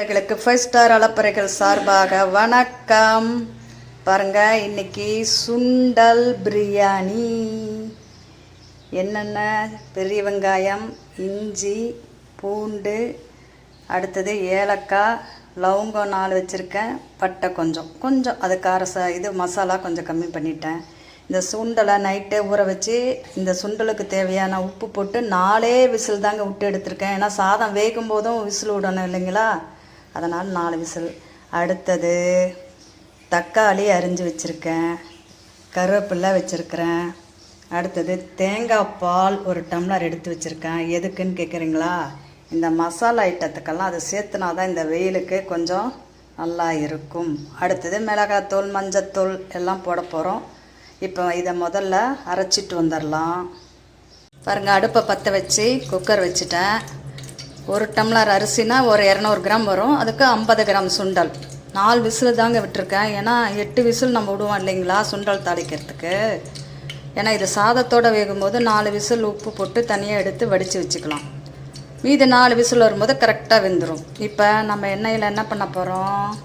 எங்களுக்கு five star அளப்பறைகள் சார்பாக வணக்கம். பாருங்க இன்னைக்கு சுண்டல் பிரியாணி. என்னென்ன? பெரிய வெங்காயம் இஞ்சி பூண்டு அடுத்தது ஏலக்காய் லவங்கம் நாலு வச்சுருக்கேன் பட்டை கொஞ்சம். கொஞ்சம் அது காரச ச இது மசாலா கொஞ்சம் கம்மி பண்ணிட்டேன். இந்த சுண்டலை நைட்டே ஊற வச்சு இந்த சுண்டலுக்கு தேவையான உப்பு போட்டு நாலே விசில் தாங்க விட்டு எடுத்திருக்கேன். ஏன்னா சாதம் வேகும் போதும் விசில் விடணும் இல்லைங்களா? அதனால் நாலு விசில். அடுத்தது தக்காளி அரிஞ்சு வச்சுருக்கேன். கருவேப்பில்லை வச்சுருக்கிறேன். அடுத்தது தேங்காய் பால் ஒரு டம்ளர் எடுத்து வச்சுருக்கேன். எதுக்குன்னு கேட்குறீங்களா? இந்த மசாலா ஐட்டத்துக்கெல்லாம் அதை சேர்த்துனா தான் இந்த வெயிலுக்கு கொஞ்சம் நல்லா இருக்கும். அடுத்தது மிளகாத்தூள் மஞ்சத்தூள் எல்லாம் போட போகிறோம் இப்போ இதை முதல்ல அரைச்சிட்டு வந்துடலாம். பாருங்கள் அடுப்பை பற்ற வச்சு குக்கர் வச்சுட்டேன். ஒரு டம்ளர் அரிசினா ஒரு இரநூறு கிராம் வரும். அதுக்கு ஐம்பது கிராம் சுண்டல். நாலு விசில் தாங்க விட்டுருக்கேன். ஏன்னா எட்டு விசில் நம்ம விடுவோம் இல்லைங்களா சுண்டல் தாளிக்கிறதுக்கு. ஏன்னா இது சாதத்தோடு வேகும்போது நாலு விசில் உப்பு போட்டு தனியாக எடுத்து வடித்து வச்சுக்கலாம். மீதி நாலு விசில் வரும்போது கரெக்டாக வெந்துடும் இப்போ நம்ம எண்ணெயில் என்ன பண்ண போகிறோம்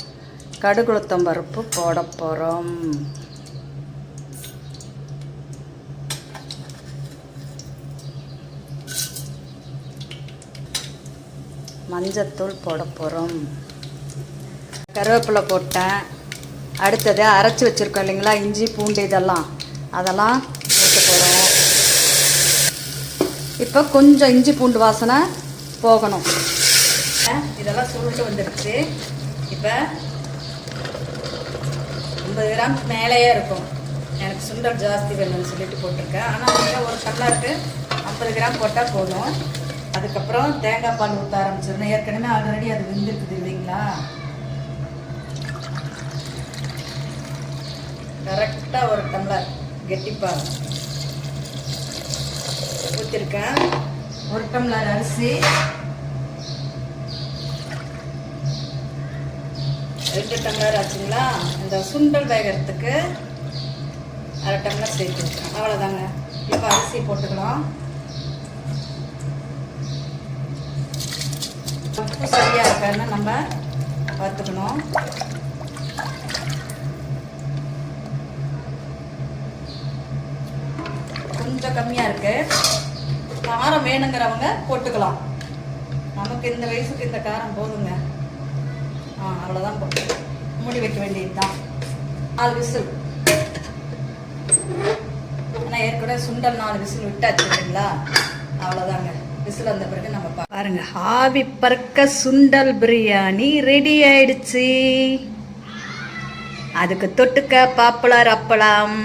கடுகுளுத்தம் பருப்பு போட போகிறோம் மஞ்சத்தூள் போட போகிறோம் கருவேப்பிலை போட்டேன். அடுத்தது அரைச்சி வச்சுருக்கோம் இல்லைங்களா? இஞ்சி பூண்டு இதெல்லாம். அதெல்லாம் போட்டு போகிறோம் இப்போ கொஞ்சம் இஞ்சி பூண்டு வாசனை போகணும். இதெல்லாம் சுருண்டு வந்துடுச்சு இப்போ ஐம்பது கிராம் மேலேயே இருக்கும். எனக்கு சுண்டல் ஜாஸ்தி வேணும்னு சொல்லிட்டு போட்டிருக்கேன். ஆனால் நீங்கள் ஒரு கல்லாருக்கு ஐம்பது கிராம் போட்டால் போதும். அதுக்கப்புறம் தேங்காய் பால் ஊற்ற ஆரம்பிச்சிடணும் ஏற்கனவே ஆல்ரெடி அது வெந்திருக்குது இல்லைங்களா? கரெக்டாக ஒரு டம்ளர் கெட்டிப்பால் ஊற்றிருக்கேன் ஒரு டம்ளர் அரிசி. ரெண்டு டம்ளர் ஆச்சுங்களா? இந்த சுண்டல் வேகிறதுக்கு அரை டம்ளர் சேர்த்து அவ்வளோதாங்க இப்போ அரிசி போட்டுக்கலாம் உப்பு சரியாக இருக்கான்னு நம்ம பார்த்துக்கணும். கொஞ்சம் கம்மியாக இருக்கு. காரம் வேணுங்கிறவங்க போட்டுக்கலாம். நமக்கு இந்த வயசுக்கு இந்த காரம் போதுங்க. ஆ அவ்வளோதான் போட்டு மூடி வைக்க வேண்டியது தான் நாலு விசில். ஆனால் ஏற்கனவே சுண்டல் நாலு விசில் விட்டாச்சு இல்லைங்களா? அவ்வளோதாங்க விசில் வந்த பிறகு நம்ம பாருங்க ஆவி பறக்க சுண்டல் பிரியாணி ரெடி ஆயிடுச்சு. அதுக்கு தொட்டுக்க பாப்புலர் அப்பளம்.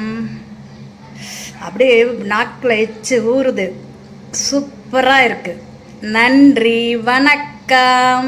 அப்படியே நாக்கில் எச்சு ஊறுது. சூப்பராக இருக்கு. நன்றி வணக்கம்.